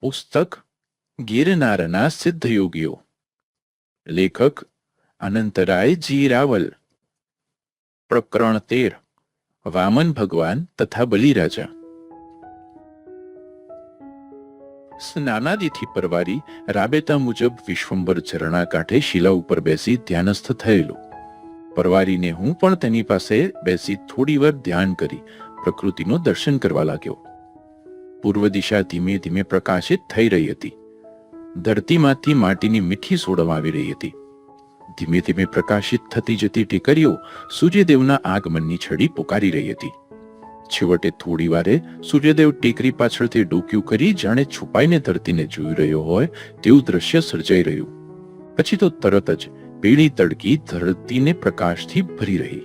પુસ્તક ગિરનારના સિદ્ધ યોગીઓ લેખક અનંતરાયજી રાવલ પ્રકરણ તેર, વામન ભગવાન તથા બલિરાજા. સ્નાનાદિથી પરવારી રાબેતા મુજબ વિશ્વંભર ઝરણા કાંઠે શિલા ઉપર બેસી ધ્યાનસ્થ થયેલો. પરવારીને હું પણ તેની પાસે બેસી થોડી વાર ધ્યાન કરી પ્રકૃતિનો દર્શન કરવા લાગ્યો. પૂર્વ દિશા ધીમે ધીમે પ્રકાશિત થઈ રહી હતી. ધરતીમાંથી માટીની મીઠી સોડમ આવી રહી હતી. ધીમે ધીમે પ્રકાશિત થતી જતી ટેકરીઓ સૂર્યદેવના આગમનની છડી પુકારી રહી હતી. છેવટે થોડી વારે સૂર્યદેવ ટેકરી પાછળથી ડોક્યું કરી જાણે છુપાઈને ધરતીને જોઈ રહ્યો હોય તેવું દ્રશ્ય સર્જાઈ રહ્યું. પછી તો તરત જ પીળી તડકી ધરતીને પ્રકાશથી ભરી રહી.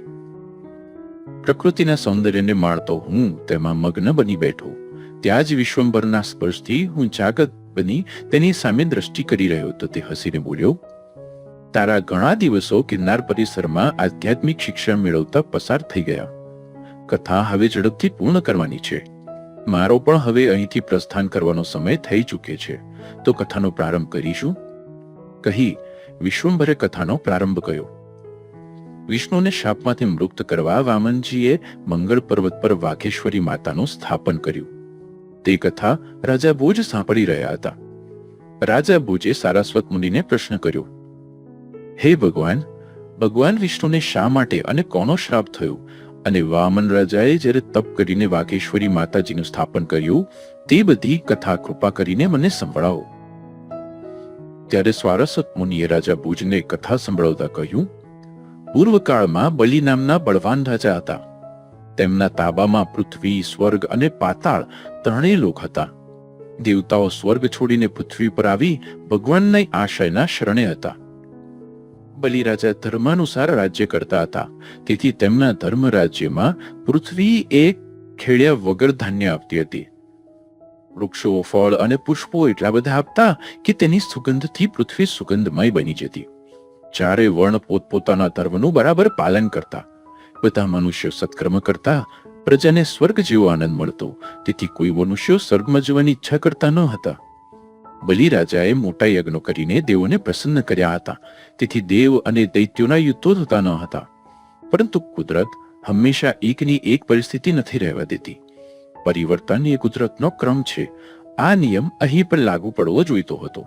પ્રકૃતિના સૌંદર્યને માણતો હું તેમાં મગ્ન બની બેઠો. ત્યાં જ વિશ્વંભરના સ્પર્શથી હું જાગત બની તેની સામે દ્રષ્ટિ કરી રહ્યો તો તે હસીને બોલ્યો, તારા ઘણા દિવસો ગિરનાર પરિસરમાં આધ્યાત્મિક શિક્ષણ મેળવતા પસાર થઈ ગયા. કથા હવે ઝડપથી પૂર્ણ કરવાની છે. મારો પણ હવે અહીંથી પ્રસ્થાન કરવાનો સમય થઈ ચૂકે છે. તો કથાનો પ્રારંભ કરીશું? કહી વિશ્વંભરે કથાનો પ્રારંભ કર્યો. વિષ્ણુને શાપમાંથી મુક્ત કરવા વામનજીએ મંગળ પર્વત પર વાઘેશ્વરી માતાનું સ્થાપન કર્યું. તે કથા રાજા ભોજ સાંભળી રહ્યા હતા. રાજા ભોજે સારસ્વત મુનિને પ્રશ્ન કર્યો, હે ભગવાન ભગવાન વિષ્ણુને શા માટે અને કોનો શ્રાપ થયો? અને વામન રાજાએ જ્યારે તપ કરીને વાઘેશ્વરી માતાજીનું સ્થાપન કર્યું, તે બધી કથા કૃપા કરીને મને સંભળાવો. ત્યારે સ્વારસત મુનિએ રાજા ભુજને કથા સંભળાવતા કહ્યું, પૂર્વકાળમાં બલિ નામના બળવાન રાજા હતા. તેમના તાબામાં પૃથ્વી, સ્વર્ગ અને પાતાળ ત્રણેય લોક હતા. દેવતાઓ સ્વર્ગ છોડીને પૃથ્વી પર આવી ભગવાનના આશયના શરણે હતા. બલિરાજા ધર્માનુસાર રાજ્ય કરતા હતા. તેથી તેમના ધર્મ રાજ્યમાં પૃથ્વી એ ખેડ્યા વગર ધાન્ય આપતી હતી. વૃક્ષો, ફળ અને પુષ્પો એટલા બધા આપતા કે તેની સુગંધથી પૃથ્વી સુગંધમય બની જતી. ચારે વર્ણ પોતપોતાના ધર્મનું બરાબર પાલન કરતા. બધા મનુષ્યો સત્કર્મ કરતા પ્રજાને સ્વર્ગ જેવો આનંદ મળતો. તેથી કોઈ મનુષ્યો સ્વર્ગમાં જવાની ઈચ્છા કરતા ન હતા. બલિરાજાએ મોટા યજ્ઞો કરીને દેવોને પ્રસન્ન કર્યા હતા. તેથી દેવ અને દૈત્યોના યુદ્ધો થતા ન હતા. પરંતુ કુદરત હંમેશા એકની એક પરિસ્થિતિ નથી રહેવા દેતી. પરિવર્તન એ કુદરતનો ક્રમ છે. આ નિયમ અહીં પણ લાગુ પડવો જોઈતો હતો.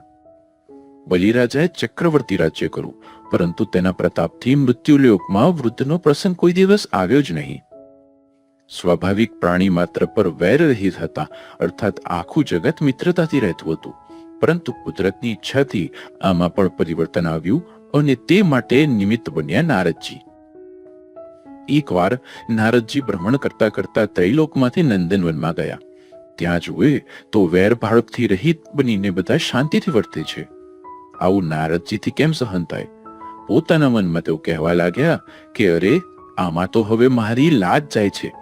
બલિરાજાએ ચક્રવર્તી રાજ્ય કર્યું, પરંતુ તેના પ્રતાપથી મૃત્યુલોકમાં વૃદ્ધનો પ્રસંગ કોઈ દિવસ આવ્યો જ નહીં. સ્વાભાવિક પ્રાણી માત્ર પર વૈર રહિત હતા, અર્થાત આખું જગત મિત્રતાથી રહેતું હતું. પરંતુ કુદરતની ઈચ્છાથી આમાં પણ પરિવર્તન આવ્યું અને તે માટે નિમિત્ત બન્યા નારદજી. એકવાર નારદજી ભ્રમણ કરતા કરતા ત્રૈલોકમાંથી નંદનવનમાં ગયા. ત્યાં જુએ તો વેર ભાળપથી રહિત બનીને બધા શાંતિથી વર્તે છે. આવું નારદજીથી કેમ સહન થાય? પોતાના મનમાં તેઓ કહેવા લાગ્યા કે, અરે, આમાં તો હવે મારી લાજ જાય છે.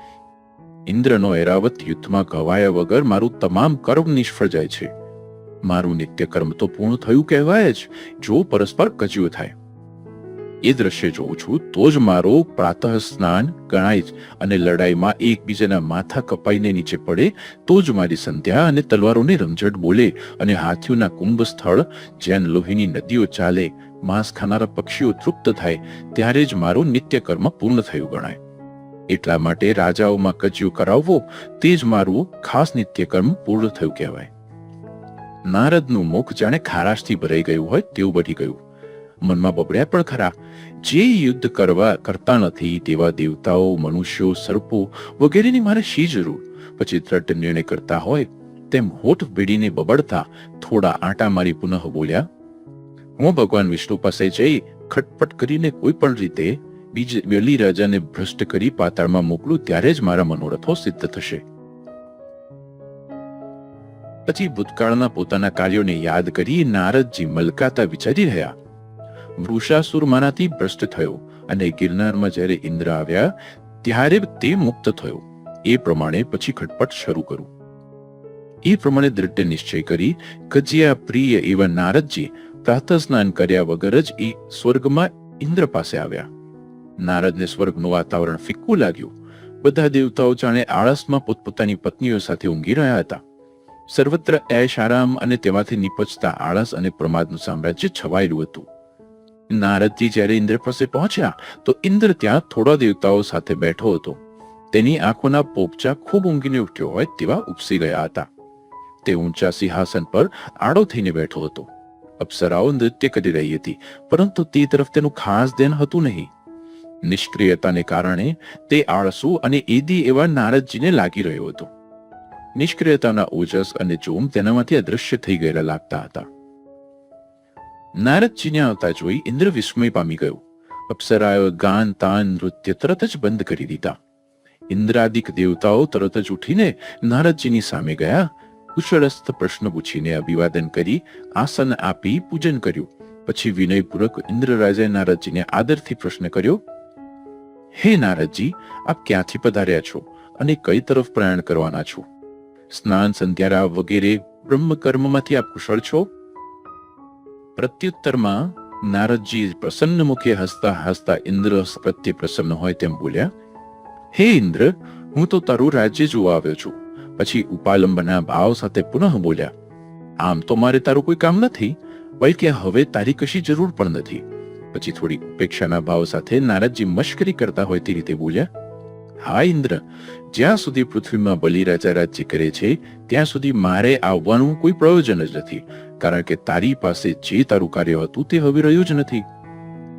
ઇન્દ્રનો એરાવત યુદ્ધમાં ઘવાયા વગર મારું તમામ કર્મ નિષ્ફળ જાય છે. મારું નિત્ય કર્મ તો પૂર્ણ થયું કહેવાય જ, જો પરસ્પર કજ્યું થાય. એ દ્રશ્ય જોઉં છું, તો જ મારો પ્રાતઃ સ્નાન ગણાય જ અને લડાઈમાં એકબીજાના માથા કપાઈને નીચે પડે, તો જ મારી સંધ્યા અને તલવારોની રમઝટ બોલે અને હાથીઓના કુંભ સ્થળ જ્યાં લોહીની નદીઓ ચાલે, માંસ ખાનારા પક્ષીઓ તૃપ્ત થાય, ત્યારે જ મારું નિત્યકર્મ પૂર્ણ થયું ગણાય. એટલા માટે રાજાઓમાં કજ્યું કરાવવો, તે જ મારું ખાસ નિત્યકર્મ પૂર્ણ થયું કહેવાય. નારદનું મુખ જાણે ખારાશથી ભરાઈ ગયું હોય તેવું બની ગયું. મનમાં બબડ્યા પણ ખરા. જે યુદ્ધ કરવા કરતા નથી તેવા દેવતાઓ, મનુષ્યો, સર્પો વગેરેની મારે શી જરૂર? પછી દ્રઢ નિર્ણય કરતા હોય તેમ હોઠ ભીડીને બબડતા થોડા આંટા મારી પુનઃ બોલ્યા, હું ભગવાન વિષ્ણુ પાસે જઈ ખટપટ કરીને કોઈ પણ રીતે બીજ બલી રાજાને ભ્રષ્ટ કરી પાતાળમાં મોકલું ત્યારે જ મારા મનોરથો સિદ્ધ થશે. પછી ભૂતકાળના પોતાના કાર્યોને યાદ કરી નારદજી મલકાતા વિચારી રહ્યા. વૃષાસુર માનાથી ભ્રષ્ટ થયો અને ગિરનારમાં જ્યારે ઇન્દ્ર આવ્યા, ત્યારે તે મુક્ત થયો. એ પ્રમાણે પછી ખટપટ શરૂ કરું. એ પ્રમાણે દ્રઢ નિશ્ચય કરી કજિયા પ્રિય એવા નારદજી પ્રાતઃ સ્નાન કર્યા વગર જ એ સ્વર્ગમાં ઇન્દ્ર પાસે આવ્યા. નારદને સ્વર્ગનું વાતાવરણ ફિક્કું લાગ્યું. બધા દેવતાઓ જાણે આળસમાં પોતપોતાની પત્નીઓ સાથે ઊંઘી રહ્યા હતા. સર્વત્ર એશ આરામ અને તેમાંથી નીપજતા આળસ અને પ્રમાદનું સામ્રાજ્ય છવાયેલું હતું. નારદજી જ્યારે ઇન્દ્ર પાસે પહોંચ્યા, તો ઇન્દ્ર ત્યાં થોડા દેવતાઓ સાથે બેઠો હતો. તેની આંખોના પોપચા ખૂબ ઊંઘીને ઉઠ્યો હોય તેવા ઉપસી ગયા હતા. તે ઊંચા સિંહાસન પર આડો થઈને બેઠો હતો. અપ્સરાઓ નૃત્ય કરી રહી હતી, પરંતુ તે તરફ તેનું ખાસ ધ્યાન હતું નહીં. નિષ્ક્રિયતાને કારણે તે આળસુ અને એદી એવા નારદજીને લાગી રહ્યો હતો. નિષ્ક્રિયતાના ઓજસ અને જોમ તેનામાંથી અદૃશ્ય થઈ ગયેલા લાગતા હતા. નારદજીને આવતા જોઈ ઇન્દ્ર વિસ્મય પામી ગયો. અપ્સરાયો ગાન, તાન, નૃત્ય તરત જ બંધ કરી દીધા. ઇન્દ્રાદિક દેવતાઓ તરત જ ઉઠીને નારદજીની સામે ગયા, કુશળસ્થ પ્રશ્ન પૂછીને અભિવાદન કરી, આસન આપી પૂજન કર્યું. પછી વિનયપૂર્વક ઇન્દ્રરાજે નારદજીને આદરથી પ્રશ્ન કર્યો, હે નારદજી, આપ ક્યાંથી પધાર્યા છો અને કઈ તરફ પ્રયાણ કરવાના છો? સ્નાન સંધ્યારા વગેરે બ્રહ્મ કર્મમાંથી આપ કુશળ છો? પ્રત્યુત્તરમાં નારદજી પ્રસન્ન મુખે હસતા હસતા ઇન્દ્ર પ્રત્યે પ્રસન્ન હોય તેમ બોલ્યા હે ઇન્દ્ર હું તો તારું રાજ્ય જોવા આવ્યો છું પછી ઉપાલંબના ભાવ સાથે પુનઃ બોલ્યા આમ તો મારે તારું કોઈ કામ નથી બલકે હવે તારી કશી જરૂર પણ નથી પછી થોડી ઉપેક્ષાના ભાવ સાથે નારદજી મશ્કરી કરતા હોય તે રીતે બોલ્યા હા ઇન્દ્ર જ્યાં સુધી પૃથ્વીમાં બલિ રાજા રાજ્ય કરે છે ત્યાં સુધી મારે આવવાનું કોઈ પ્રયોજન જ નથી કારણ કે તારી પાસે જે તારું કાર્ય હતું તે હવે રહ્યું જ નથી.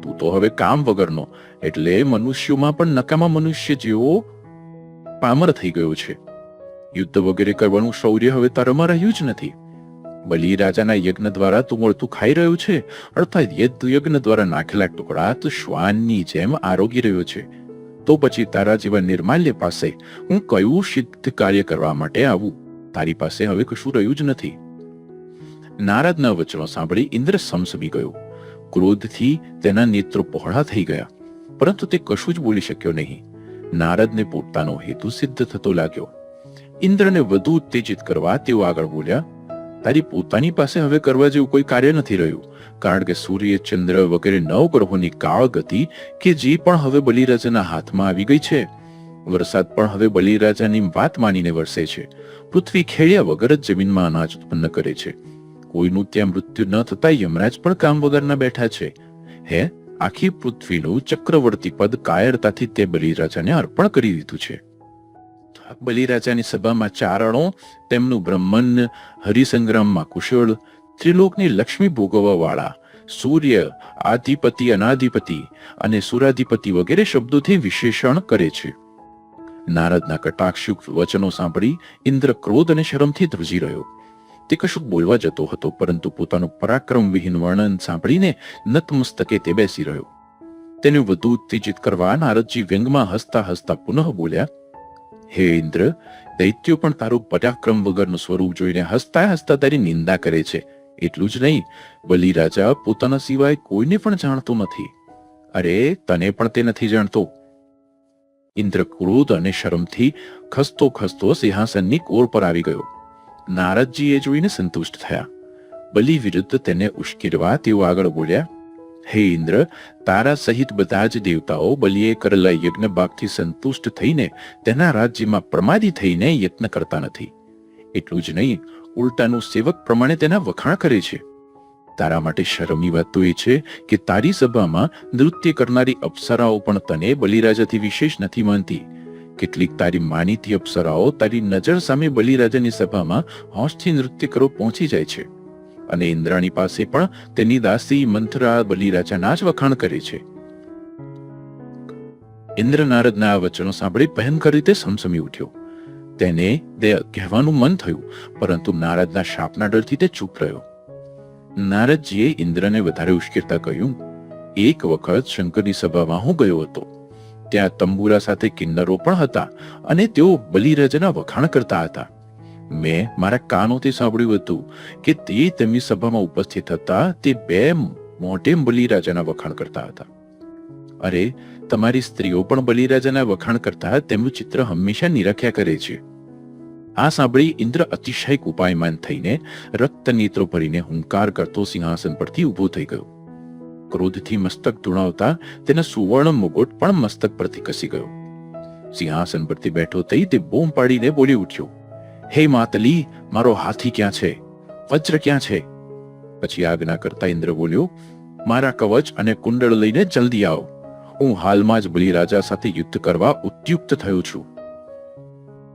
તું તો હવે કામ વગરનો, એટલે મનુષ્યોમાં પણ નકામા મનુષ્ય જેવો પામર થઈ ગયો છે. યુદ્ધ વગેરે કરવાનું શૌર્ય હવે તારામાં રહ્યું જ નથી. બલિ રાજાના યજ્ઞ દ્વારા તું મળતું ખાઈ રહ્યું છે, અર્થાત યજ્ઞ દ્વારા નાખેલા ટુકડા તું શ્વાનની જેમ આરોગી રહ્યો છે. તો પછી તારા જેવા નિર્માલ્ય પાસે હું કયું સિદ્ધ કાર્ય કરવા માટે આવું? તારી પાસે હવે કશું રહ્યું જ નથી. નારદના વચનો સાંભળી ઇન્દ્ર સમસમી ગયો. ક્રોધથી તેના નેત્રો પહોળા થઈ ગયા, પરંતુ તે કશું જ બોલી શક્યો નહીં. નારદને પોતાનો હેતુ સિદ્ધ થતો લાગ્યો. ઇન્દ્રને વધુ ઉત્તેજિત કરવા તેઓ આગળ બોલ્યા, તારી પોતાની પાસે હવે કરવા જેવું કોઈ કાર્ય નથી રહ્યું, કારણ કે સૂર્ય, ચંદ્ર વગેરે નવ ગ્રહોની કાળ ગતિ કે જે પણ હવે બલિરાજાના હાથમાં આવી ગઈ છે. વરસાદ પણ હવે બલિરાજાની વાત માનીને વરસે છે. પૃથ્વી ખેડ્યા વગર જ જમીનમાં અનાજ ઉત્પન્ન કરે છે. કોઈનું ત્યાં મૃત્યુ ન થતા યમરાજ પણ કામ વગરના બેઠા છે. હે, આખી પૃથ્વીનું ચક્રવર્તી પદ કાયરતાથી તે બલિરાજાને અર્પણ કરી દીધું છે. બલિરાજાની સભામાં ચારણો તેમનું બ્રહ્મન, હરિસંગ્રામમાં કુશળ, ત્રિલોકની લક્ષ્મી ભોગવવા વાળા સૂર્ય, આધિપતિ, અનાધિપતિ અને સુરાધિપતિ વગેરે શબ્દોથી વિશેષણ કરે છે. નારદના કટાક્ષયુક્ત વચનો સાંભળી ઇન્દ્ર ક્રોધ અને શરમથી ધ્રુજી રહ્યો. તે કશુંક બોલવા જતો હતો, પરંતુ પોતાનું પરાક્રમ વિહીન વર્ણન સાંભળીને નતમસ્તકે તે બેસી રહ્યો. તેને વધુ ઉત્તેજિત કરવા નારદજી વ્યંગમાં હસતા હસતા પુનઃ બોલ્યા, હે ઇન્દ્ર, દૈત્યો પણ તારું પરાક્રમ વગરનું સ્વરૂપ જોઈને હસતા હસતા તારી નિંદા કરે છે. એટલું જ નહીં બલિ રાજા પોતાના સિવાય કોઈને પણ જાણતો નથી. અરે, તને પણ તે નથી જાણતો. ઇન્દ્ર ક્રોધ અને શરમથી ખસતો ખસતો સિંહાસનની કોર પર આવી ગયો. નારદજી એ જોઈને સંતુષ્ટ થયા. બલિ વિરુદ્ધ તેને ઉશ્કેરવા તેઓ આગળ બોલ્યા, હે ઇન્દ્ર, તારા સહિત બધા જ દેવતાઓ બલિએ કરેલા યજ્ઞ ભાગથી સંતુષ્ટ થઈને તેના રાજ્યમાં પ્રમાદી થઈને યત્ન કરતા નથી. એટલું જ નહીં, ઉલટાનું સેવક પ્રમાણે તેના વખાણ કરે છે. તારા માટે શરમની વાત તો એ છે કે તારી સભામાં નૃત્ય કરનારી અપ્સરાઓ પણ તને બલિરાજાથી વિશેષ નથી માનતી. કેટલીક તારી માનીતી અપ્સરાઓ તારી નજર સામે બલિરાજાની સભામાં હોશથી નૃત્ય કરો પહોંચી જાય છે. અને ઇન્દ્રાણી પાસે પણ તેની દાસી મંથરા બલિરાજાના જ વખાણ કરે છે. ઇન્દ્ર નારદના આ વચનો સાંભળી ભયંકર રીતે સમસમી ઉઠ્યો. તેને તે કહેવાનું મન થયું, પરંતુ નારદના શાપના ડરથી તે ચૂપ રહ્યો. નારદજીએ ઇન્દ્રને વધારે ઉશ્કેરતા કહ્યું, એક વખત શંકરની સભામાં હું ગયો હતો. ત્યાં તંબુરા સાથે કિન્નરો પણ હતા અને તેઓ બલિરાજાના વખાણ કરતા હતા. મેં મારા કાનોથી સાંભળ્યું હતું કે તે તેમની સભામાં ઉપસ્થિત હતા, તે બે મોટે બલિરાજાના વખાણ કરતા હતા. અરે, તમારી સ્ત્રીઓ પણ બલિરાજાના વખાણ કરતા, તેમનું ચિત્ર હંમેશા નિરખ્યા કરે છે. આ સાંભળી ઇન્દ્ર અતિશય ઉપાયમાન થઈને રક્ત નેત્રો ભરીને હુંકાર કરતો સિંહાસન પરથી ઊભો થઈ ગયો. ક્રોધથી મસ્તક ધુણાવતા તેના સુવર્ણ મુગુટ પણ મસ્તક પરથી ખસી ગયો. સિંહાસન પરથી બેઠો થઈ તે બૂમ પાડીને બોલી ઉઠ્યો, હે માતલી, મારો હાથી ક્યાં છે? વજ્ર ક્યાં છે? પછી આજ્ઞા કરતા ઇન્દ્ર બોલ્યો, મારા કવચ અને કુંડળ લઈને જલ્દી આવો. હું હાલમાં જ બલિરાજા સાથે યુદ્ધ કરવા ઉદ્યુક્ત થયો છું.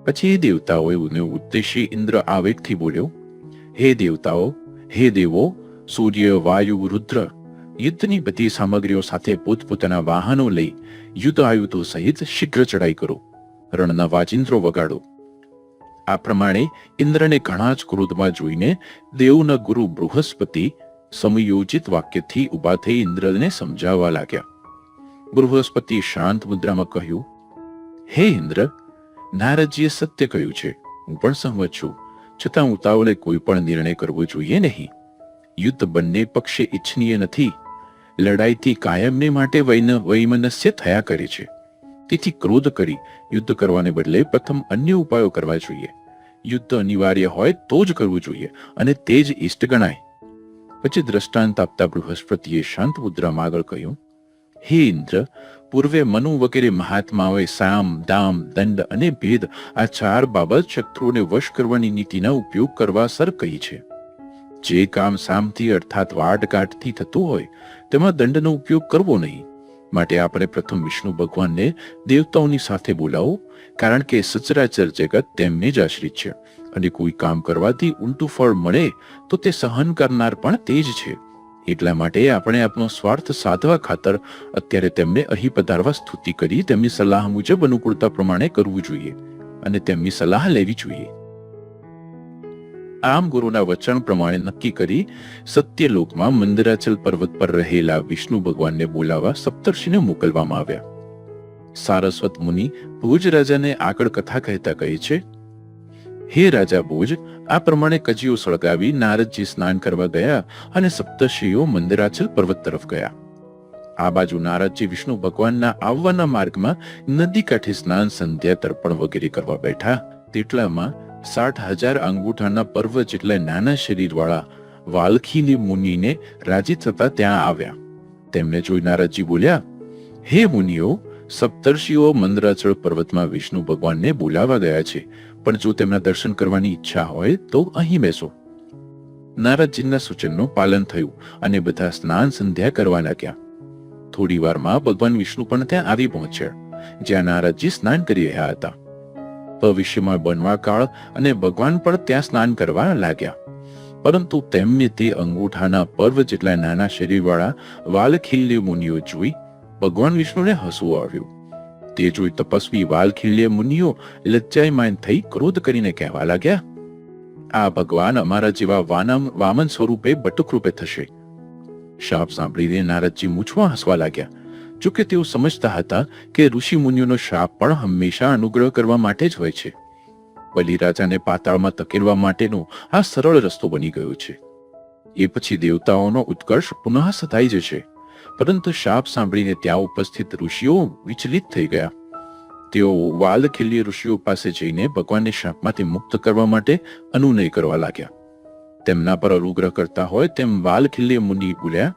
પછી દેવતાઓએ ઉદ્દેશી ઇન્દ્ર આવેગથી બોલ્યો, હે દેવતાઓ, હે દેવો, સૂર્ય, વાયુ, રુદ્ર યુદ્ધની બધી સામગ્રીઓ સાથે પોતપોતાના વાહનો લઈ યુદ્ધ આયુધો સહિત શીઘ્ર ચડાઈ કરો. રણના વાજિંત્રો વગાડો. આ પ્રમાણે ઇન્દ્રને ઘણા જ ક્રોધમાં જોઈને દેવના ગુરુ બૃહસ્પતિ સમયોજિત વાક્યથી ઊભા થઈ ઇન્દ્રને સમજાવવા લાગ્યા. બૃહસ્પતિ શાંત મુદ્રામાં કહ્યું, હે ઇન્દ્ર, નારદજીએ સત્ય કહ્યું છે. હું પણ સહમત છું. છતાં ઉતાવળે કોઈ પણ નિર્ણય કરવો જોઈએ નહીં. યુદ્ધ બંને પક્ષે ઇચ્છનીય નથી. લડાઈથી કાયમને માટે વૈમનસ્ય થયા કરે છે. તેથી ક્રોધ કરી યુદ્ધ કરવાને બદલે પ્રથમ અન્ય ઉપાયો કરવા જોઈએ. યુદ્ધ અનિવાર્ય હોય તો જ કરવું જોઈએ અને તે જ ઇષ્ટ ગણાય. પછી દ્રષ્ટાંત આપતા બૃહસ્પતિએ શાંત મુદ્રામાં આગળ કહ્યું, હે ઇન્દ્ર, પૂર્વે મનુ વગેરે મહાત્માઓએ સામ, દામ, દંડ અને ભેદ આ ચાર બાબત શત્રુઓને વશ કરવાની નીતિના ઉપયોગ કરવા સર કહી છે. જે કામ સામથી અર્થાત વાટઘાટથી થતું હોય તેમાં દંડનો ઉપયોગ કરવો નહીં. માટે આપણે પ્રથમ વિષ્ણુ ભગવાનને દેવતાઓની સાથે બોલાવો, કારણ કે સચરાચર જગત તેમને જ આશ્રિત છે. અને કોઈ કામ કરવાથી ઊંટું ફળ મળે, તો તે સહન કરનાર પણ તે જ છે. એટલા માટે આપણે આપણો સ્વાર્થ સાધવા ખાતર અત્યારે તેમને અહીં પધારવા સ્તુતિ કરી તેમની સલાહ મુજબ અનુકૂળતા પ્રમાણે કરવું જોઈએ. અને તેમની સલાહ લેવી જોઈએ. આમ ગુરુના વચન પ્રમાણે નક્કી કરી સત્યલોકમાં મંદિરાચલ પર્વત પર રહેલા વિષ્ણુ ભગવાનને બોલાવવા સપ્તર્ષિને મોકલવામાં આવ્યા. સારસ્વત મુનિ ભુજ રાજાને આગળ કથા કહેતા કહે છે, હે રાજા ભુજ, આ પ્રમાણે કજીઓ સળગાવી નારદજી સ્નાન કરવા ગયા અને સપ્તર્ષિઓ મંદિરાચલ પર્વત તરફ ગયા. આ બાજુ નારદજી વિષ્ણુ ભગવાનના આવવાના માર્ગમાં નદી કાંઠે સ્નાન, સંધ્યા, તર્પણ વગેરે કરવા બેઠા. તેટલામાં સાઠ હજાર અંગૂઠાના પર્વ જેટલા નાના શરીરવાળા વાલખીની મુનિને રાજી થતા ત્યાં આવ્યા. તેમને જોઈ નારદજી બોલ્યા, હે મુનિઓ, સપ્તર્ષિઓ મંદરાચળ પર્વતમાં વિષ્ણુ ભગવાનને બોલાવા ગયા છે, પણ જો તેમના દર્શન કરવાની ઈચ્છા હોય તો અહીં બેસો. નારદજીના સૂચનનું પાલન થયું અને બધા સ્નાન સંધ્યા કરવા લાગ્યા. થોડી વારમાં ભગવાન વિષ્ણુ પણ ત્યાં આવી પહોંચ્યા, જ્યાં નારદજી સ્નાન કરી રહ્યા હતા. ભવિષ્યમાં બનવા કાળ અને ભગવાન પણ ત્યાં સ્નાન કરવા લાગ્યા. પરંતુ તેમને તે અંગૂઠાના પર્વ જેટલા નાના શરીરવાળા વાલખીલ્ય મુનિઓ જોઈ ભગવાન વિષ્ણુને હસવું આવ્યું. તે જોઈ તપસ્વી વાલખીલ્ય મુનિઓ લજ્જાયમાન થઈ ક્રોધ કરીને કહેવા લાગ્યા, આ ભગવાન અમારા જેવા વાનમ, વામન સ્વરૂપે બટુક રૂપે થશે. શાપ સાંભળીને નારદજી મૂછવા હસવા લાગ્યા. જોકે તેઓ સમજતા હતા કે ઋષિ મુનિઓનો શાપ પણ હંમેશા અનુગ્રહ કરવા માટે જ હોય છે. બલિરાજાને પાતાળમાં તકેરવા માટેનો આ સરળ રસ્તો બની ગયો છે. એ પછી દેવતાઓનો ઉત્કર્ષ પુનઃ સતાઈ જશે. પરંતુ શાપ સાંભળીને ત્યાં ઉપસ્થિત ઋષિઓ વિચલિત થઈ ગયા. તેઓ વાલ વાલખિલ્ય ઋષિઓ પાસે જઈને ભગવાનને શાપમાંથી મુક્ત કરવા માટે અનુનય કરવા લાગ્યા. તેમના પર અનુગ્રહ કરતા હોય તેમ વાલખિલ્ય મુનિ બોલ્યા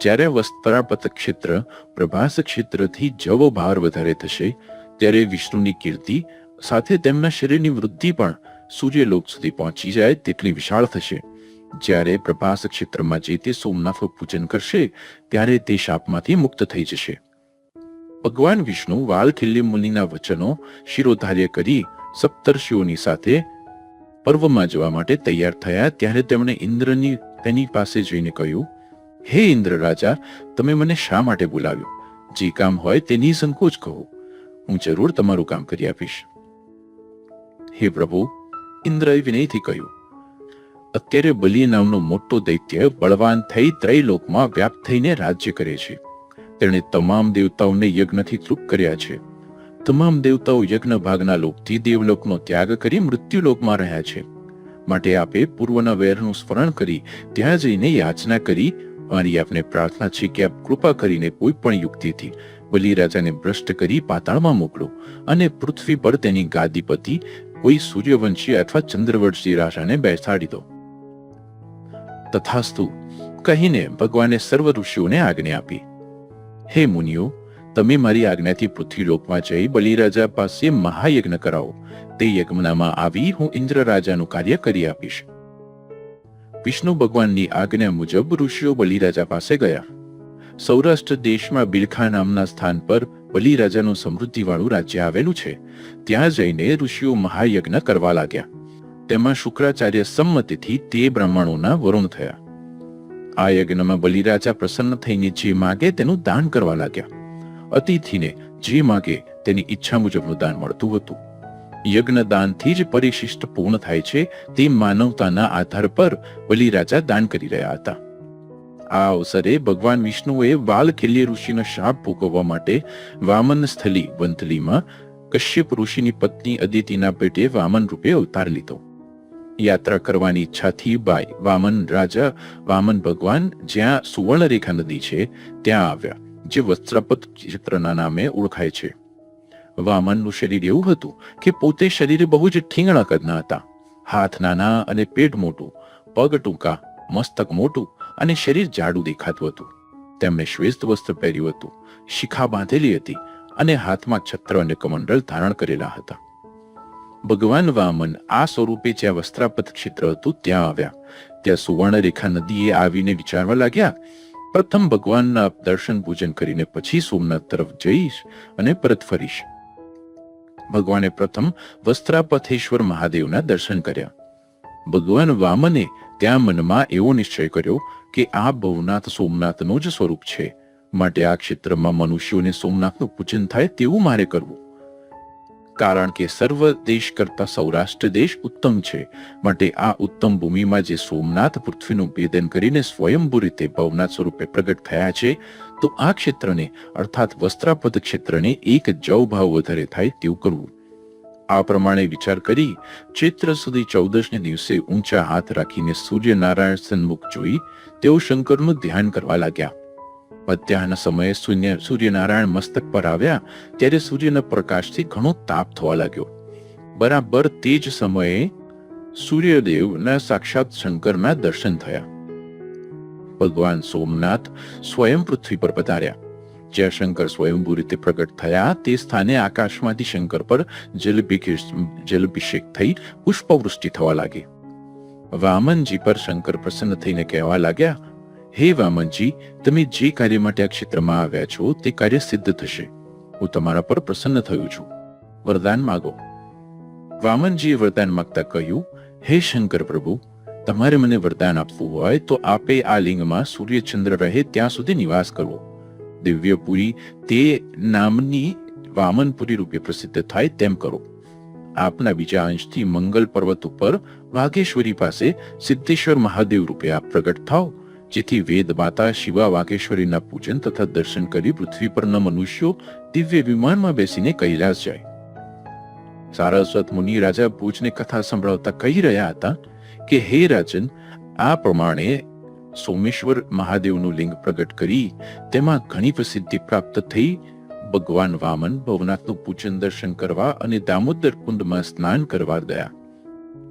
જ્યારે વસ્ત્રાપત ક્ષેત્ર પ્રભાસ ક્ષેત્રથી જવો ભાર વધારે થશે, ત્યારે વિષ્ણુની કીર્તિ સાથે તેમના શરીરની વૃદ્ધિ પણ સૂર્યલોક સુધી પહોંચી જાય તેટલી વિશાળ થશે. જ્યારે પ્રભાસ ક્ષેત્રમાં જે તે સોમનાથ પૂજન કરશે, ત્યારે તે શાપમાંથી મુક્ત થઈ જશે. ભગવાન વિષ્ણુ વાલખિલ્ય મુનિના વચનો શિરોધાર્ય કરી સપ્તર્ષિઓની સાથે પર્વમાં જવા માટે તૈયાર થયા, ત્યારે તેમણે ઇન્દ્રની તેની પાસે જઈને કહ્યું હે ઇન્દ્ર રાજા, તમે મને શા માટે બોલાવ્યો? જે કામ હોય તેની સંકોચ કહો. હું જરૂર તમારું કામ કરી આપીશ. હે પ્રભુ, ઇન્દ્રએ વિનયથી કહ્યું, અત્યારે બલિ નામનો મોટો દૈત્ય બળવાન થઈ ત્રૈલોકમાં વ્યાપ્ત થઈને રાજ્ય કરે છે. તેણે તમામ દેવતાઓને યજ્ઞથી તૃપ્ત કર્યા છે. તમામ દેવતાઓ યજ્ઞ ભાગના લોકથી દેવલોકનો ત્યાગ કરી મૃત્યુલોકમાં રહ્યા છે. માટે આપે પૂર્વના વેરનું સ્મરણ કરી ત્યાં જઈને યાચના કરી મારી આપને પ્રાર્થના છે કે આપ કૃપા કરીને કોઈ પણ યુક્તિથી બલિરાજાને ભ્રષ્ટ કરી પાતાળમાં મોકલો અને પૃથ્વી પર તેની ગાદીપતિ કોઈ સૂર્યવંશી અથવા ચંદ્રવંશી રાજાને બેસાડી દો. તથાસ્તુ, કહીને ભગવાને સર્વ ઋષિઓને આજ્ઞા આપી. હે મુનિઓ, તમે મારી આજ્ઞાથી પૃથ્વીલોકમાં જઈ બલિરાજા પાસે મહાયજ્ઞ કરાવો. તે યજ્ઞમાં આવી હું ઇન્દ્ર રાજાનું કાર્ય કરી આપીશ. વિષ્ણુ ભગવાનની આજ્ઞા મુજબ ઋષિઓ બલિરાજા પાસે ગયા. સૌરાષ્ટ્ર દેશમાં બિલખા નામના સ્થાન પર બલિરાજાનું સમૃદ્ધિવાળું રાજ્ય આવેલું છે. ત્યાં જઈને ઋષિઓ મહાયજ્ઞ કરવા લાગ્યા. તેમાં શુક્રાચાર્ય સંમતિથી તે બ્રાહ્મણોના વરુણ થયા. આ યજ્ઞમાં બલિરાજા પ્રસન્ન થઈને જે માગે તેનું દાન કરવા લાગ્યા. અતિથિને જે માગે તેની ઈચ્છા મુજબનું દાન મળતું હતું. યજ્ઞ દાનથી જ પરિશિષ્ટ પૂર્ણ થાય છે તે માનવતાના આધાર પર બલિરાજા દાન કરી રહ્યા હતા. આ અવસરે ભગવાન વિષ્ણુએ વાલખેલ્ય ઋષિનો શાપ ભોગવવા માટે વામન સ્થલી વંથલીમાં કશ્યપ ઋષિની પત્ની અદિતિના પેટે વામન રૂપે અવતાર લીધો. યાત્રા કરવાની ઈચ્છાથી બાઈ વામન રાજા, વામન ભગવાન જ્યાં સુવર્ણરેખા નદી છે, ત્યાં આવ્યા, જે વસ્ત્રાપત ચિત્રના નામે ઓળખાય છે. વામનનું શરીર એવું હતું કે પોતે શરીરે બહુ જ ઠીંગણા કદના હતા. હાથ નાના અને પેટ મોટું, પગ ટૂંકા, મસ્તક મોટું અને શરીર જાડું દેખાતું હતું. તેમણે શ્વેત વસ્ત્ર પહેર્યું હતું, શિખા બાંધેલી હતી અને હાથમાં છત્ર અને કમંડળ ધારણ કરેલા હતા. ભગવાન વામન આ સ્વરૂપે જ્યાં વસ્ત્રાપથ ક્ષેત્ર હતું ત્યાં આવ્યા. ત્યાં સુવર્ણરેખા નદીએ આવીને વિચારવા લાગ્યા, પ્રથમ ભગવાનના દર્શન પૂજન કરીને પછી સોમનાથ તરફ જઈશ અને પરત ફરીશ. ભગવાને પ્રથમ વસ્ત્રાપથેશ્વર મહાદેવના દર્શન કર્યા. ભગવાન વામને ત્યાં મનમાં એવો નિશ્ચય કર્યો કે આ ભવનાથ સોમનાથનો જ સ્વરૂપ છે. માટે આ ક્ષેત્રમાં મનુષ્યોને સોમનાથનું પૂજન થાય તેવું મારે કરવું. કારણ કે સર્વ દેશ કરતા સૌરાષ્ટ્ર દેશ ઉત્તમ છે. માટે આ ઉત્તમ ભૂમિમાં જે સોમનાથ પૃથ્વીનું ભેદન કરીને સ્વયંભૂ રીતે ભવનાથ સ્વરૂપે પ્રગટ થયા છે તો આ ક્ષેત્રને, અર્થાત વસ્ત્રાપદ ક્ષેત્રને એક જવ ભાવ વધારે થાય તેવું કરવું. આ પ્રમાણે વિચાર કરી ચૈત્ર સુધી ચૌદશને દિવસે ઊંચા હાથ રાખીને સૂર્યનારાયણ સન્મુખ જોઈ તેઓ શંકરનું ધ્યાન કરવા લાગ્યા. મધ્યાહન સમયે શૂન્ય સૂર્યનારાયણ મસ્તક પર આવ્યા ત્યારે સૂર્યના પ્રકાશથી ઘણો તાપ થવા લાગ્યો. બરાબર તે જ સમયે સૂર્યદેવના સાક્ષાત શંકરના દર્શન થયા. ભગવાન સોમનાથ સ્વયં પૃથ્વી પર જ્યાં શંકર સ્વયંભૂ રીતે પ્રગટ થયા, તે સ્થાને આકાશમાંથી શંકર પર જલભિષેક થઈ પુષ્પવૃષ્ટિ થવા લાગી. વામનજી પર શંકર પ્રસન્ન થઈને કહેવા લાગ્યા, હે વામનજી, તમે જે કાર્ય માટે આ ક્ષેત્રમાં આવ્યા છો, તે કાર્ય સિદ્ધ થશે. હું તમારા પર પ્રસન્ન થયું છું. વરદાન માગો. વામનજીએ વરદાન માગતા કહ્યું, હે શંકર પ્રભુ તમારે મને વરદાન આપવું હોય તો આપે આ લિંગમાં સૂર્યચંદ્ર રહે ત્યાં સુધી નિવાસ કરવો. દિવ્યપુરી તે નામની વામનપુરી રૂપે પ્રસિદ્ધ થાય તેમ કરો. આપના બીજા અંશથી મંગલ પર્વત ઉપર વાઘેશ્વરી પાસે સિદ્ધેશ્વર મહાદેવ રૂપે આપ પ્રગટ થાઓ જેથી વેદ માતા શિવા વાઘેશ્વરીના પૂજન તથા દર્શન કરી પૃથ્વી પરના મનુષ્યો દિવ્ય વિમાનમાં બેસીને કૈલાસ જાય. સારસ્વત મુનિ રાજા ભુજને કથા સંભળાવતા કહી રહ્યા હતા કે હે રાજન, આ પ્રમાણે સોમેશ્વર મહાદેવનું લિંગ પ્રગટ કરી તેમાં ઘણી પ્રસિદ્ધિ પ્રાપ્ત થઈ. ભગવાન વામન ભવનાથનું પૂજન દર્શન કરવા અને દામોદર કુંડમાં સ્નાન કરવા ગયા.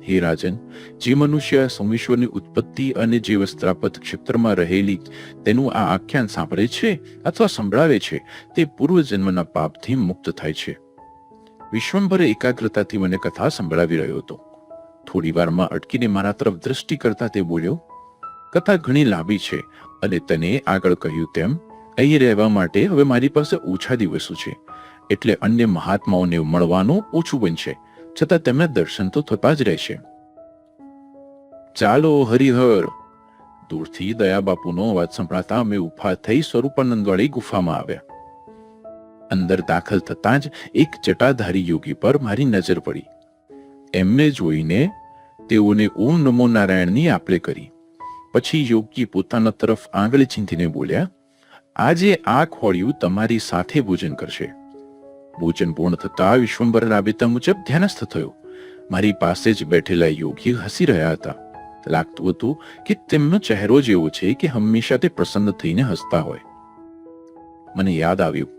હે રાજન, જે મનુષ્ય સોમેશ્વરની ઉત્પત્તિ અને જે વસ્ત્રાપત ક્ષેત્રમાં રહેલી તેનું આ આખ્યાન સાંભળે છે અથવા સંભળાવે છે, તે પૂર્વજન્મના પાપથી મુક્ત થાય છે. વિશ્વંભર એકાગ્રતાથી મને કથા સંભળાવી રહ્યો હતો. થોડી વારમાં અટકીને મારા તરફ દ્રષ્ટિ કરતા તે બોલ્યો, કથા ઘણી લાંબી છે અને તને આગળ કહ્યું તેમ, અહીં રહેવા માટે હવે મારી પાસે ઓછા દિવસો છે, એટલે અન્ય મહાત્માઓને મળવાનું ઓછું બનશે, છતાં તેમના દર્શન તો થતા જ રહેશે. ચાલો હરિહર. દૂરથી દયા બાપુનો અવાજ સંભળાતા અમે ઊભા થઈ સ્વરૂપાનંદવાળી ગુફામાં આવ્યા. અંદર દાખલ થતાં જ એક જટાધારી યોગી પર મારી નજર પડી. એમને જોઈને તેઓને ઓમ નમો નારાયણની આપણે કરી. પછી યોગી પોતાના તરફ આંગળી ચીંધીને બોલ્યા, આજે આ ખોળિયું તમારી સાથે ભોજન કરશે. ભોજન પૂર્ણ થતા વિશ્વંભર રાબેતા મુજબ ધ્યાનસ્થ થયો. મારી પાસે જ બેઠેલા યોગી હસી રહ્યા હતા. લાગતું હતું કે તેમનો ચહેરો જ એવો છે કે હંમેશા તે પ્રસન્ન થઈને હસતા હોય. મને યાદ આવ્યું.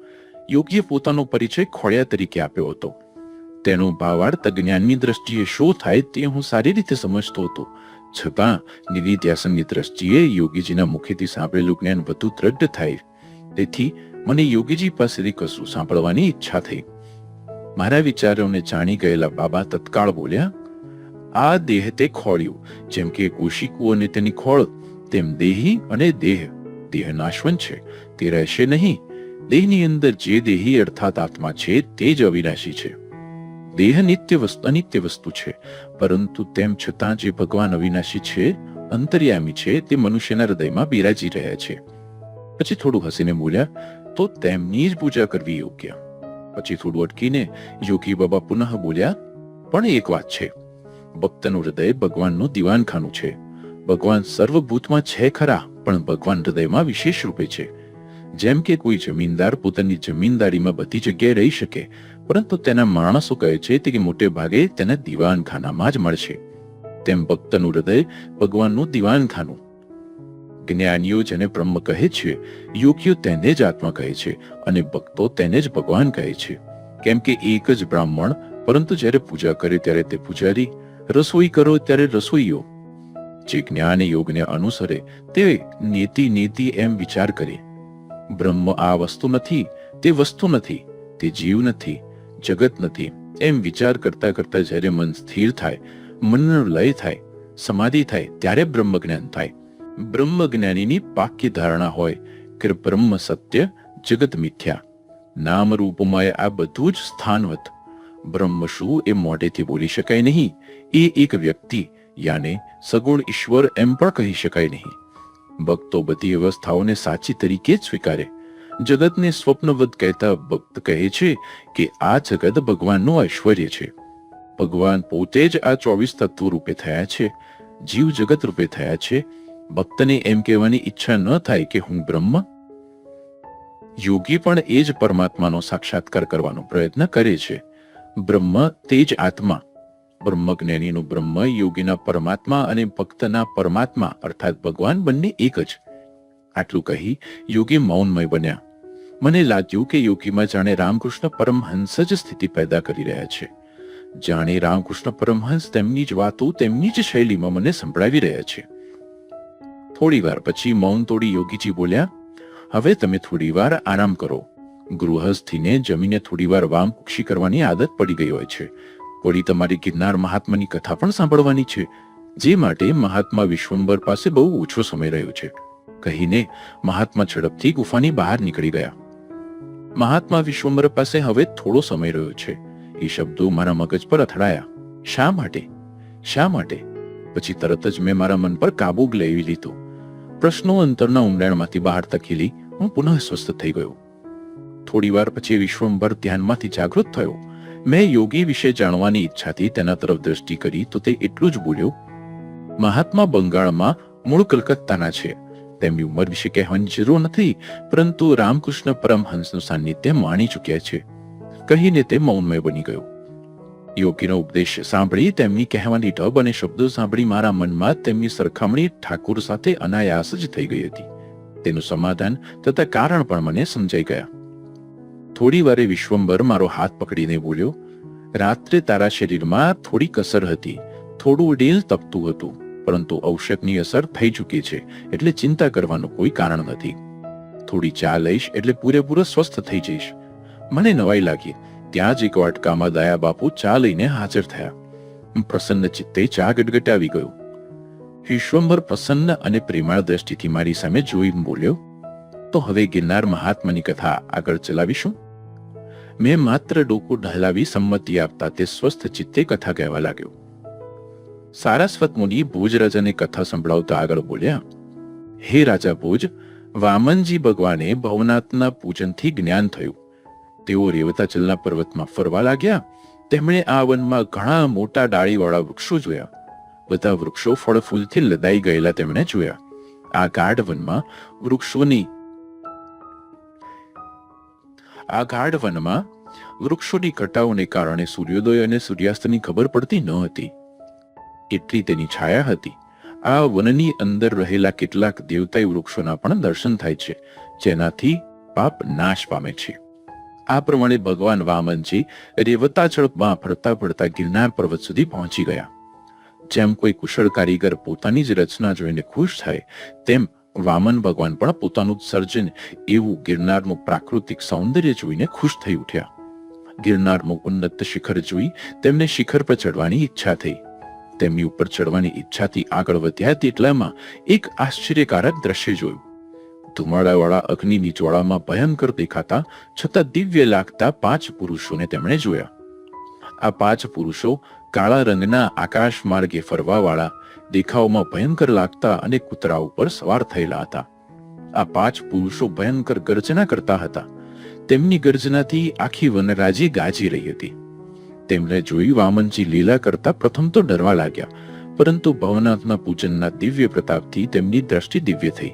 યોગીએ પોતાનો પરિચય ખોળિયા તરીકે આપ્યો હતો. તેનો ભાવાર્થ જ્ઞાનની દ્રષ્ટિએ શું થાય તે હું સારી રીતે સમજતો હતો. છતાં નિધિધ્યાસનની દ્રષ્ટિએ યોગીજીના મુખેથી સાંભળેલું જ્ઞાન વધુ દ્રઢ થાય. તેથી, મને યોગીજી પાસેથી કશું સાંભળવાની ઈચ્છા થઈ. મારા વિચારોને જાણી ગયેલા બાબા તત્કાળ બોલ્યા, આ દેહ તે ખોળ્યું, જેમ કે કોશિકુ અને તેની ખોળ. તેમ દેહી અને દેહ. દેહ નાશવંત છે, તે રહેશે નહીં. દેહની અંદર જે દેહી અર્થાત આત્મા છે, તે જ અવિનાશી છે. દેહ નિત્ય અનિત્ય વસ્તુ છે. પરંતુ તેમ છતાં જે ભગવાન અવિનાશી છે, અંતર્યામી છે, તે મનુષ્યના હૃદયમાં બિરાજી રહ્યા છે. પછી થોડું હસીને બોલ્યા, તો તેમની જ પૂજા કરવી યોગ્ય. પછી થોડું અટકીને યોગી બાબા પુનઃ બોલ્યા, પણ એક વાત છે. ભક્તનું હૃદય ભગવાનનું દિવાનખાનું છે. ભગવાન સર્વભૂતમાં છે ખરા, પણ ભગવાન હૃદયમાં વિશેષ રૂપે છે. જેમ કે કોઈ જમીનદાર પોતાની જમીનદારીમાં બધી જગ્યાએ રહી શકે પરંતુ તેના માણસો કહે છે તે કે મોટે ભાગે તેને દિવાનખાનામાં જ મળશે. તેમ ભક્તનું હૃદય ભગવાનનું દિવાનખાનું. જ્ઞાનીઓ જેને બ્રહ્મ કહે છે, યોગીઓ તેને જ આત્મા કહે છે અને ભક્તો તેને જ ભગવાન કહે છે. કેમ કે એક જ બ્રાહ્મણ, પરંતુ જ્યારે પૂજા કરે ત્યારે તે પૂજારી, રસોઈ કરો ત્યારે રસોઈયો. જે જ્ઞાન યોગને અનુસરે, તે નીતિ નીતિ એમ વિચાર કરે. બ્રહ્મ આ વસ્તુ નથી, તે વસ્તુ નથી, તે જીવ નથી. જગત નથી. એમ વિચાર કરતા કરતા જ્યારે મન સ્થિર થાય, મનનો લય થાય, સમાધિ થાય, ત્યારે બ્રહ્મ જ્ઞાન થાય. બ્રહ્મ જ્ઞાનીની પાક્ય ધારણા હોય કે બ્રહ્મ સત્ય, જગત મિથ્યા. નામ રૂપમાં આ બધું જ સ્થાનવત. બ્રહ્મ શું એ મોઢેથી બોલી શકાય નહીં. એ એક વ્યક્તિ, યાને સગુણ ઈશ્વર એમ પણ કહી શકાય નહીં. ભક્તો બધી અવસ્થાઓને સાચી તરીકે જ સ્વીકારે. જગતને સ્વપ્નવદ કહેતા ભક્ત કહે છે કે આ જગત ભગવાનનું ઐશ્વર્ય છે. ભગવાન પોતે જ આ ચોવીસ તત્વો રૂપે થયા છે, જીવ જગત રૂપે થયા છે. ભક્તને એમ કહેવાની ઈચ્છા ન થાય કે હું બ્રહ્મ? યોગી પણ એ જ પરમાત્માનો સાક્ષાત્કાર કરવાનો પ્રયત્ન કરે છે. બ્રહ્મ તે જ આત્મા. બ્રહ્મજ્ઞાનીનું બ્રહ્મ યોગીના પરમાત્મા અને ભક્તના પરમાત્મા, અર્થાત ભગવાન બંને એક જ. આટલું કહી યોગી મૌનમય બન્યા. મને લાગ્યું કે યોગીમાં જાણે રામકૃષ્ણ પરમહંસ જ સ્થિતિ પેદા કરી રહ્યા છે. જાણે રામકૃષ્ણ પરમહંસ તેમની જ વાતો તેમની જ શૈલીમાં મને સંભળાવી રહ્યા છે. થોડી વાર પછી મૌન તોડી યોગીજી બોલ્યા, હવે તમે થોડી વાર આરામ કરો. ગૃહસ્થીને જમીને થોડી વાર વામ કુક્ષી કરવાની આદત પડી ગઈ હોય છે. વળી તમારી ગિરનાર મહાત્માની કથા પણ સાંભળવાની છે, જે માટે મહાત્મા વિશ્વંબર પાસે બહુ ઓછો સમય રહ્યો છે. કહીને મહાત્મા ઝડપથી ગુફાની બહાર નીકળી ગયા. મહાત્મા વિશ્વંભર પાસે હવે થોડો સમય રહ્યો છે. એ શબ્દો મારા મગજ પર અથડાયા. શા માટે? શા માટે? પછી તરત જ મેં મારા મન પર કાબુ લેવી લીધો. પ્રશ્નો અંતરના ઊંડાણમાંથી બહાર તકેલી હું પુનઃ સ્વસ્થ થઈ ગયો. થોડી વાર પછી વિશ્વંભર ધ્યાનમાંથી જાગૃત થયો. મેં યોગી વિશે જાણવાની ઈચ્છાથી તેના તરફ દ્રષ્ટિ કરી તો તે એટલું જ બોલ્યો, મહાત્મા બંગાળમાં મૂળ કલકત્તાના છે. તેમની ઉંમર વિશે કહેવાની જરૂર નથી, પરંતુ રામકૃષ્ણ પરમહંસનું સાનિધ્ય માણી ચૂક્યા છે. કહીને તે મૌનમય બની ગયો. યોગીનો ઉપદેશ સાંભળી તેમની કહેવાની ઢબ અને શબ્દો સાંભળી મારા મનમાં તેમની સરખામણી ઠાકુર સાથે અનાયાસ જ થઈ ગઈ હતી. તેનું સમાધાન તથા કારણ પણ મને સમજાઈ ગયા. થોડી વારે વિશ્વંભર મારો હાથ પકડીને બોલ્યો, રાત્રે તારા શરીરમાં થોડી કસર હતી, થોડું ડીલ તપતું હતું. પરંતુ ઔષધની અસર થઈ ચૂકી છે એટલે ચિંતા કરવાનું કોઈ કારણ નથી. થોડી ચા લઈશ એટલે પૂરેપૂરો સ્વસ્થ થઈ જઈશ. મને નવાઈ લાગી. ત્યાં જ એક વાટકામાં દયા બાપુ ચા લઈને હાજર થયા. પ્રસન્ન ચિત્તે ચા ગટગટાવી ગયો. વિશ્વંભર પ્રસન્ન અને પ્રેમાળ દ્રષ્ટિથી મારી સામે જોઈ બોલ્યો, તો હવે ગિરનાર મહાત્માની કથા આગળ ચલાવીશું? મેં માત્ર ડોકું ઢહલાવી સંમતિ આપતા તે સ્વસ્થ ચિત્તે કથા કહેવા લાગ્યો. સારાસ્વત મુનિ ભોજ રાજાને કથા સંભળાવતા આગળ બોલ્યા, હે રાજા ભુજ, વામનજી ભગવાને ભવનાથના પૂજનથી જ્ઞાન થયું. તેઓ રેવતાચલના પર્વતમાં ફરવા લાગ્યા. તેમણે આ વનમાં ઘણા મોટા ડાળીવાળા વૃક્ષો જોયા. બધા વૃક્ષો ફળ ફૂલથી લદાઈ ગયેલા તેમણે જોયા. આ ગાઢ વનમાં વૃક્ષોની આ ગાઢ વનમાં વૃક્ષોની કટાઓને કારણે સૂર્યોદય અને સૂર્યાસ્તની ખબર પડતી ન હતી. એટલી તેની છાયા હતી. આ વનની અંદર રહેલા કેટલાક દેવતાઈ વૃક્ષોના પણ દર્શન થાય છે, જેનાથી પાપ નાશ પામે છે. આ પ્રમાણે ભગવાન વામનજી રેવતાચળમાં ફરતા ફરતા ગિરનાર પર્વત સુધી પહોંચી ગયા. જેમ કોઈ કુશળ કારીગર પોતાની જ રચના જોઈને ખુશ થાય, તેમ વામન ભગવાન પણ પોતાનું સર્જન એવું ગિરનારનું પ્રાકૃતિક સૌંદર્ય જોઈને ખુશ થઈ ઉઠ્યા. ગિરનારનું ઉન્નત શિખર જોઈ તેમને શિખર પર ચડવાની ઈચ્છા થઈ. તેમની ઉપર ચડવાની ઈચ્છાથી આગળ વધ્યા તેટલામાં એક આશ્ચર્યકારક દ્રશ્ય જોયું. ધુમાડાવાળા અગ્નિની જ્વાળામાં ભયંકર દેખાતા, છતાં દિવ્ય લાગતા પાંચ પુરુષોને તેમણે જોયા. આ પાંચ પુરુષો કાળા રંગના આકાશ માર્ગે ફરવાવાળા, દેખાવમાં ભયંકર લાગતા અને કૂતરા ઉપર સવાર થયેલા હતા. આ પાંચ પુરુષો ભયંકર ગર્જના કરતા હતા. તેમની ગર્જનાથી આખી વનરાજી ગાજી રહી હતી. તેમને જોઈ વામનજી લીલા કરતા પ્રથમ તો ડરવા લાગ્યા, પરંતુ ભવનાથના પૂજનના દિવ્ય પ્રતાપથી તેમની દ્રષ્ટિ દિવ્ય થઈ.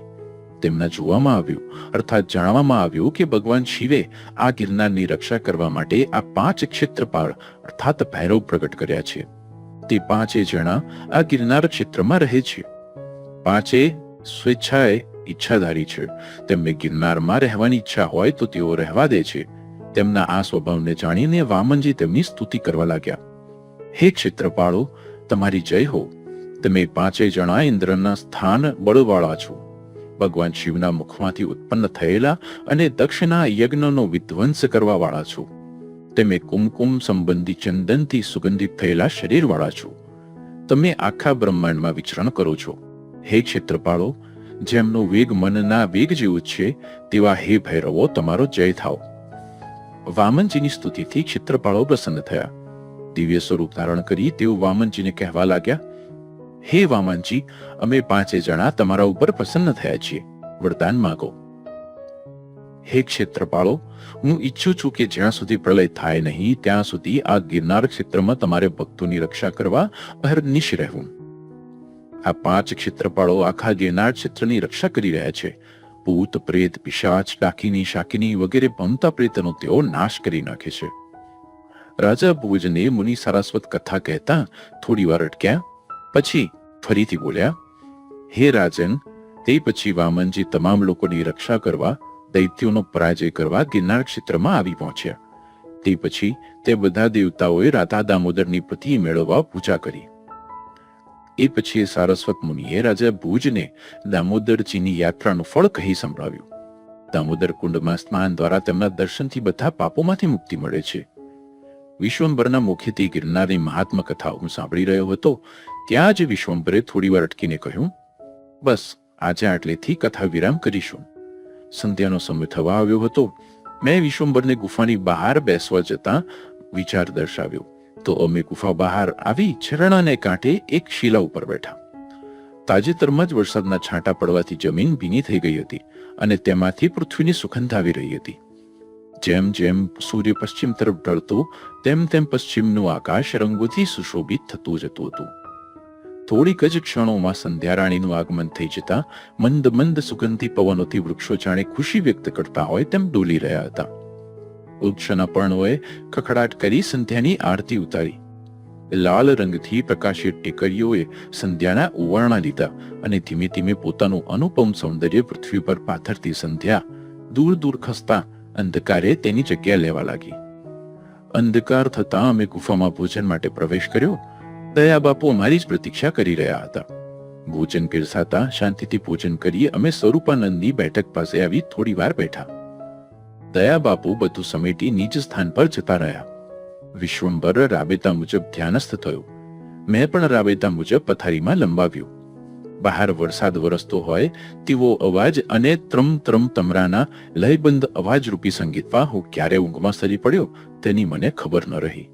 તેમના જોવામાં આવ્યું, અર્થાત જાણવામાં આવ્યું કે ભગવાન શિવે આ ગિરનારની રક્ષા કરવા માટે આ પાંચ ક્ષેત્રપાળ, અર્થાત ભૈરવ પ્રગટ કર્યા છે. તે પાંચે જણા આ ગિરનાર ક્ષેત્રમાં રહે છે. પાંચે સ્વેચ્છાએ ઈચ્છાધારી છે. તેમને ગિરનારમાં રહેવાની ઈચ્છા હોય તો તેઓ રહેવા દે છે. તેમના આ સ્વભાવને જાણીને વામનજી તેમની સ્તુતિ કરવા લાગ્યા. હે ક્ષેત્રપાળો, તમારી જય હો. તમે પાંચે જણા ઇન્દ્રના સ્થાન બળવાળા છો. ભગવાન શિવના મુખમાંથી ઉત્પન્ન થયેલા અને દક્ષના યજ્ઞનો વિધ્વંસ કરવા વાળા છો. તમે કુમકુમ સંબંધી ચંદનથી સુગંધિત થયેલા શરીરવાળા છો. તમે આખા બ્રહ્માંડમાં વિચરણ કરો છો. હે ક્ષેત્રપાળો, જેમનો વેગ મનના વેગ જેવું છે, તેવા હે ભૈરવો, તમારો જય થાવ. વામનજીની સ્તુતિથી ક્ષિત્રપાળો પ્રસન્ન થયા. દિવ્ય સ્વરૂપ ધારણ કરી તેઓ વામનજીને કહેવા લાગ્યા, હે વામનજી, અમે પાંચે જણા તમારા ઉપર પ્રસન્ન થયા છીએ. વરદાન માગો. હે ક્ષેત્રપાળો હું ઈચ્છું છું કે જ્યાં સુધી પ્રલય થાય નહીં, ત્યાં સુધી આ ગિરનાર ક્ષેત્રમાં તમારે ભક્તોની રક્ષા કરવા અહર્નિશ રહેવું. આ પાંચ ક્ષેત્રપાળો આખા ગિરનાર ક્ષેત્રની રક્ષા કરી રહ્યા છે. ભૂત, પ્રેત, પિશાચ, ડાકીની, શાકીની વગેરે ભમતા પ્રેતનો તેઓ નાશ કરી નાખે છે. રાજા ભુજને મુનિ સારસ્વત કથા કહેતા થોડી વાર અટક્યા, પછી ફરીથી બોલ્યા, હે રાજન, તે પછી વામનજી તમામ લોકોની રક્ષા કરવા, દૈત્યોનો પરાજય કરવા ગિરનાર ક્ષેત્રમાં આવી પહોંચ્યા. તે પછી તે બધા દેવતાઓએ રાધા દામોદરની પતિ મેળવવા પૂજા કરી. એ પછી સારસ્વત મુનિએ રાજા ભુજને દામોદરજીની યાત્રાનું ફળ કહી સંભળાવ્યું. દામોદર કુંડમાં સ્નાન દ્વારા તેમના દર્શનથી બધા પાપોમાંથી મુક્તિ મળે છે. વિશ્વંભરના મુખેથી ગિરનારની મહાત્મા કથા હું સાંભળી રહ્યો હતો, ત્યાં જ વિશ્વંભરે થોડી વાર અટકીને કહ્યું, બસ, આજે આટલેથી કથા વિરામ કરીશું. સંધ્યાનો સમય થવા આવ્યો હતો. મેં વિશ્વંભરને ગુફાની બહાર બેસવા જતા વિચાર દર્શાવ્યો. તો અમે ગુફા બહાર આવી ઝરણાને કાંઠે એક શિલા ઉપર બેઠા. તાજેતરમાં જ વરસાદના છાંટા પડવાથી જમીન ભીની થઈ ગઈ હતી અને તેમાંથી પૃથ્વીની સુગંધ આવી રહી હતી. જેમ જેમ સૂર્ય પશ્ચિમ તરફ ઢળતો, તેમ તેમ પશ્ચિમનું આકાશ રંગોથી સુશોભિત થતું જતું હતું. થોડીક જ ક્ષણોમાં સંધ્યારાણીનું આગમન થઈ જતા મંદ મંદ સુગંધી પવનોથી વૃક્ષો જાણે ખુશી વ્યક્ત કરતા હોય તેમ ડોલી રહ્યા હતા. વૃક્ષના પર્ણોએ ખખડાટ કરી સંધ્યાની આરતી ઉતારી. લાલ રંગથી પ્રકાશિત ટેકરીઓએ સંધ્યાના ઉવારણા લીધા અને ધીમે ધીમે પોતાનું અનુપમ સૌંદર્ય પૃથ્વી પર પાથરતી સંધ્યા દૂર દૂર ખસતા અંધકારે તેની જગ્યા લેવા લાગી. અંધકાર થતા અમે ગુફામાં ભોજન માટે પ્રવેશ કર્યો. દયા બાપુ અમારી જ પ્રતીક્ષા કરી રહ્યા હતા. ભોજન પીરસાતા શાંતિથી ભોજન કરી અમે સ્વરૂપાનંદની બેઠક પાસે આવી થોડી વાર બેઠા. દયા બાપુ બધું સમેટી નીચ સ્થાન પર જતા રહ્યા. વિશ્વંભર રાબેતા મુજબ ધ્યાનસ્થ થયો. મેં પણ રાબેતા મુજબ પથારીમાં લંબાવ્યું. બહાર વરસાદ વરસતો હોય તેવો અવાજ અને ત્રમ ત્રમ તમરાના લયબંધ અવાજરૂપી સંગીતમાં હું ક્યારે ઊંઘમાં સરી પડ્યો તેની મને ખબર ન રહી.